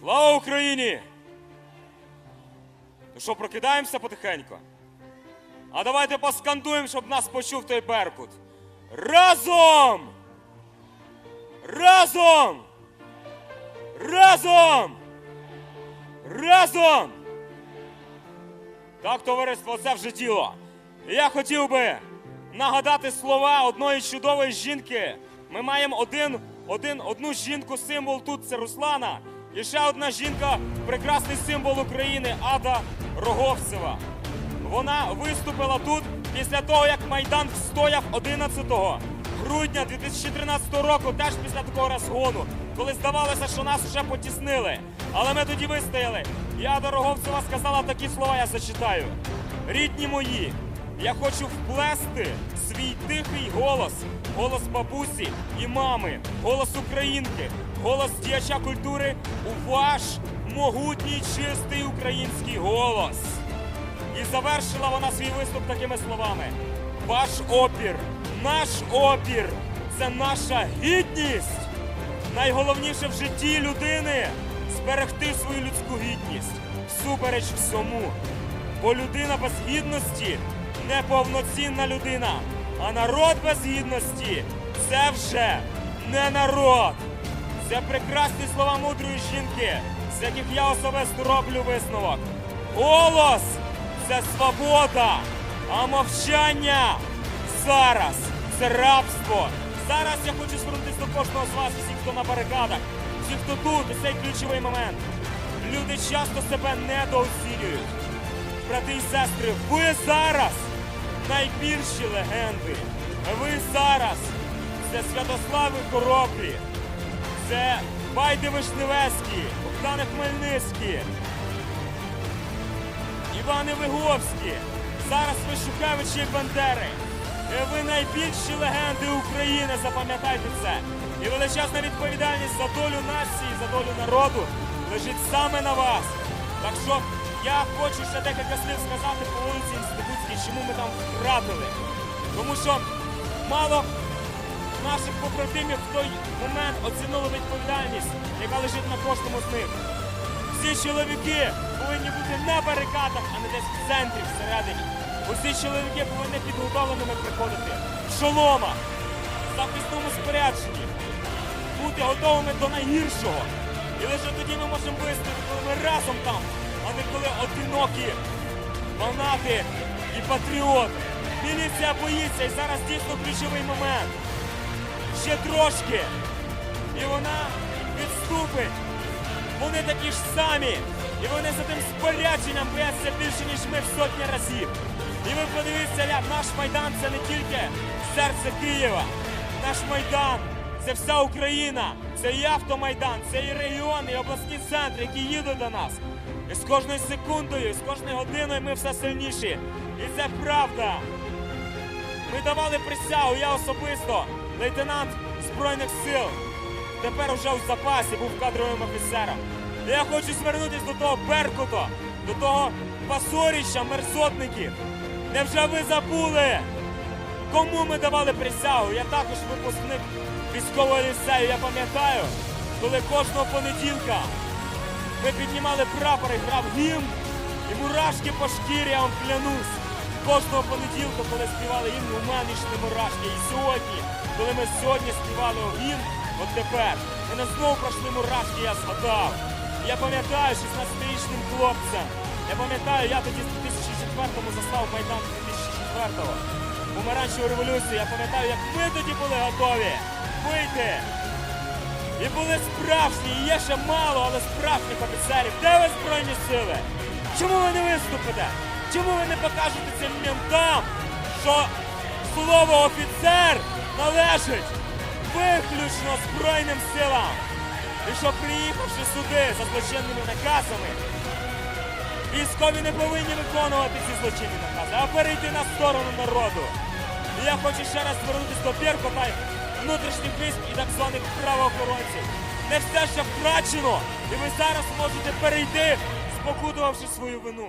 Слава Україні! Ну що, прокидаємося потихеньку? А давайте поскандуємо, щоб нас почув той Беркут. Разом! Разом! Разом! Разом! Так, товариство, це вже діло. Я хотів би нагадати слова одної чудової жінки. Ми маємо один, один, одну жінку, символ тут це Руслана. І ще одна жінка, прекрасний символ України Ада Роговцева. Вона виступила тут після того, як Майдан встояв 11 грудня 2013 року, теж після такого розгону, коли здавалося, що нас вже потіснили. Але ми тоді вистояли. І Ада Роговцева сказала такі слова, я зачитаю. Рідні мої, я хочу вплести свій тихий голос, голос бабусі і мами, голос українки, голос діяча культури у ваш могутній чистий український голос. І завершила вона свій виступ такими словами: Ваш опір, наш опір це наша гідність. Найголовніше в житті людини зберегти свою людську гідність всупереч всьому. Бо людина без гідності неповноцінна людина, а народ без гідності це вже не народ. Це прекрасні слова мудрої жінки, з яких я особисто роблю висновок. Голос це свобода, а мовчання зараз це рабство. Зараз я хочу звернутися до кожного з вас, всіх, хто на барикадах, всіх, хто тут, і цей ключовий момент. Люди часто себе недооцінюють. Брати і сестри, ви зараз найбільші легенди. Ви зараз це Святослави Хоробрі, це Байди Вишневецькі, Богдани Хмельницькі, Івани Виговські, зараз ви Шухевичі і Бандери. Ви найбільші легенди України, запам'ятайте це. І величезна відповідальність за долю нації, за долю народу лежить саме на вас. Так що я хочу ще декілька слів сказати по вулиці Інститутській, чому ми там втратили. Тому що мало наших побратимів в той момент оцінили відповідальність, яка лежить на кожному з них. Всі чоловіки повинні бути на барикадах, а не десь в центрі всередині. Усі чоловіки повинні підготовленими приходити в шоломах, в захисному спорядженні, бути готовими до найгіршого. І лише тоді ми можемо вистояти, коли ми разом там, а не коли одинокі фанати і патріоти. Міліція боїться, і зараз дійсно ключовий момент. Ще трошки. І вона відступить. Вони такі ж самі. І вони за тим спорядженням бояться більше, ніж ми в сотні разів. І ви подивіться, наш Майдан це не тільки серце Києва. Наш Майдан це вся Україна. Це і автомайдан, це і регіони, і обласні центри, які їдуть до нас. І з кожною секундою, і з кожною годиною ми все сильніші. І це правда. Ми давали присягу, я особисто, лейтенант Збройних сил. Тепер уже у запасі був кадровим офіцером. І я хочу звернутися до того Беркута, до того пасоріща, мерзотників. Невже ви забули, кому ми давали присягу? Я також випускник військового ліцею. Я пам'ятаю, коли кожного понеділка ми піднімали прапор і грав гімн, і мурашки по шкірі, я вам клянусь. Кожного понеділка, коли співали гімн, у мене йшли мурашки. І сьогодні, коли ми сьогодні співали гімн, от тепер, мене знову пройшли мурашки, я згадав. Я пам'ятаю 16-річним хлопцем. Я пам'ятаю, я тоді в 2004-му застав Майдан 2004-го. Помаранчеву революцію. Я пам'ятаю, як ми тоді були готові вийти. І були справжні, і є ще мало, але справжніх офіцерів. Де ви збройні сили? Чому ви не виступите? Чому ви не покажете цим ментам, що слово офіцер належить виключно Збройним силам? І що приїхавши сюди за злочинними наказами, військові не повинні виконувати ці злочинні накази, а перейти на сторону народу. Я хочу ще раз звернутися до Біркота, внутрішніх військ і так званих правоохоронців. Не все ще втрачено, і ви зараз можете перейти, спокутувавши свою вину.